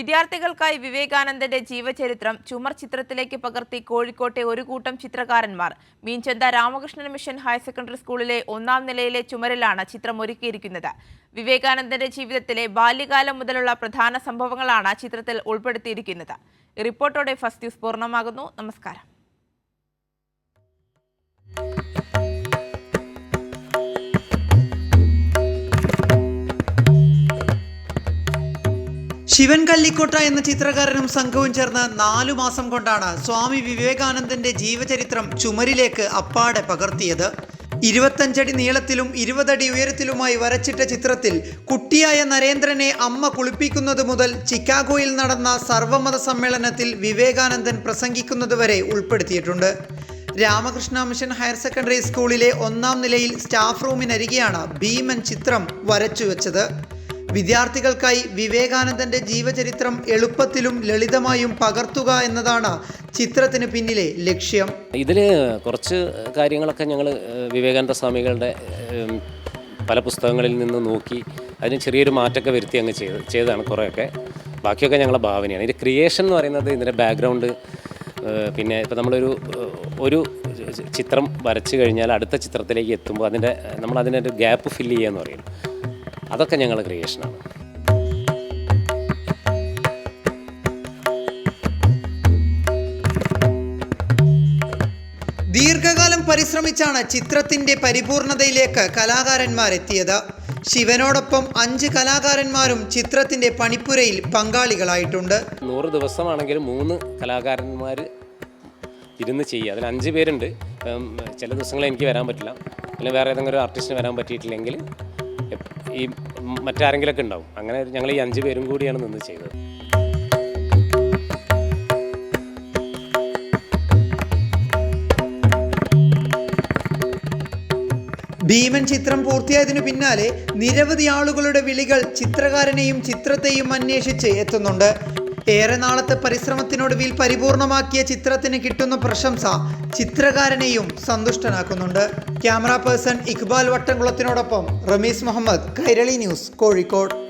വിദ്യാർത്ഥികൾക്കായി വിവേകാനന്ദന്റെ ജീവചരിത്രം ചുമർ ചിത്രത്തിലേക്ക് പകർത്തി കോഴിക്കോട്ടെ ഒരു കൂട്ടം ചിത്രകാരന്മാർ. മീൻചന്ത രാമകൃഷ്ണൻ മിഷൻ ഹയർ സെക്കൻഡറി സ്കൂളിലെ ഒന്നാം നിലയിലെ ചുമരിലാണ് ചിത്രം ഒരുക്കിയിരിക്കുന്നത് വിവേകാനന്ദന്റെ ജീവിതത്തിലെ ബാല്യകാലം മുതലുള്ള പ്രധാന സംഭവങ്ങളാണ് ചിത്രത്തിൽ ഉൾപ്പെടുത്തിയിരിക്കുന്നത്. റിപ്പോർട്ടോടെ ഫസ്റ്റ് ന്യൂസ് പൂർണമാകുന്നു. നമസ്കാരം. ശിവൻ കല്ലിക്കോട്ട എന്ന ചിത്രകാരനും സംഘവും ചേർന്ന് നാലു മാസം കൊണ്ടാണ് സ്വാമി വിവേകാനന്ദന്റെ ജീവചരിത്രം ചുമരിലേക്ക് അപ്പാടെ പകർത്തിയത്. ഇരുപത്തഞ്ചടി നീളത്തിലും ഇരുപതടി ഉയരത്തിലുമായി വരച്ചിട്ട ചിത്രത്തിൽ കുട്ടിയായ നരേന്ദ്രനെ അമ്മ കുളിപ്പിക്കുന്നത് മുതൽ ചിക്കാഗോയിൽ നടന്ന സർവമത സമ്മേളനത്തിൽ വിവേകാനന്ദൻ പ്രസംഗിക്കുന്നത് വരെ ഉൾപ്പെടുത്തിയിട്ടുണ്ട്. രാമകൃഷ്ണ മിഷൻ ഹയർ സെക്കൻഡറി സ്കൂളിലെ ഒന്നാം നിലയിൽ സ്റ്റാഫ് റൂമിനരികെയാണ് ഭീമൻ ചിത്രം വരച്ചു വെച്ചത് വിദ്യാർത്ഥികൾക്കായി വിവേകാനന്ദന്റെ ജീവചരിത്രം എളുപ്പത്തിലും ലളിതമായും പകർത്തുക എന്നതാണ് ചിത്രത്തിന് പിന്നിലെ ലക്ഷ്യം. ഇതിൽ കുറച്ച് കാര്യങ്ങളൊക്കെ ഞങ്ങൾ വിവേകാനന്ദ സ്വാമികളുടെ പല പുസ്തകങ്ങളിൽ നിന്ന് നോക്കി അതിന് ചെറിയൊരു മാറ്റമൊക്കെ വരുത്തി അങ്ങ് ചെയ്ത് ചെയ്തതാണ് കുറേയൊക്കെ. ബാക്കിയൊക്കെ ഞങ്ങളുടെ ഭാവനയാണ്. ഇത് ക്രിയേഷൻ എന്ന് പറയുന്നത് ഇതിന്റെ ബാക്ക്ഗ്രൗണ്ട് പിന്നെ ഇപ്പോൾ നമ്മളൊരു ഒരു ചിത്രം വരച്ച് കഴിഞ്ഞാൽ അടുത്ത ചിത്രത്തിലേക്ക് എത്തുമ്പോൾ അതിന്റെ നമ്മൾ ഒരു ഗ്യാപ്പ് ഫില്ല് ചെയ്യുക എന്ന് പറയും. അതൊക്കെ ഞങ്ങൾ ക്രിയേഷനാണ് ദീർഘകാലം പരിശ്രമിച്ചാണ് ചിത്രത്തിന്റെ പരിപൂർണതയിലേക്ക് കലാകാരന്മാരെത്തിയത് ശിവനോടൊപ്പം അഞ്ച് കലാകാരന്മാരും ചിത്രത്തിന്റെ പണിപ്പുരയിൽ പങ്കാളികളായിട്ടുണ്ട്. നൂറ് ദിവസമാണെങ്കിൽ മൂന്ന് കലാകാരന്മാർ ഇരുന്ന് ചെയ്യുക. അതിൽ അഞ്ച് പേരുണ്ട്. ചില ദിവസങ്ങളിൽ എനിക്ക് വരാൻ പറ്റില്ല. അല്ലെങ്കിൽ വേറെ ഏതെങ്കിലും ഒരു ആർട്ടിസ്റ്റിന് വരാൻ പറ്റിയിട്ടില്ലെങ്കിൽ ഈ മറ്റാരെങ്കിലൊക്കെ ഉണ്ടാവും. അങ്ങനെ ഞങ്ങൾ ഈ അഞ്ച് പേരും കൂടിയാണ് നിന്ന് ചെയ്തത്. ഭീമൻ ചിത്രം പൂർത്തിയായതിനു പിന്നാലെ നിരവധി ആളുകളുടെ വിളികൾ ചിത്രകാരനെയും ചിത്രത്തെയും അന്വേഷിച്ച് എത്തുന്നുണ്ട്. ഏറെ നാളത്തെ പരിശ്രമത്തിനൊടുവിൽ പരിപൂർണമാക്കിയ ചിത്രത്തിന് കിട്ടുന്ന പ്രശംസ ചിത്രകാരനെയും സന്തുഷ്ടനാക്കുന്നുണ്ട്. ക്യാമറ പേഴ്സൺ ഇക്ബാൽ വട്ടംകുളത്തിനോടൊപ്പം റമീസ് മുഹമ്മദ് കൈരളി ന്യൂസ് കോഴിക്കോട്.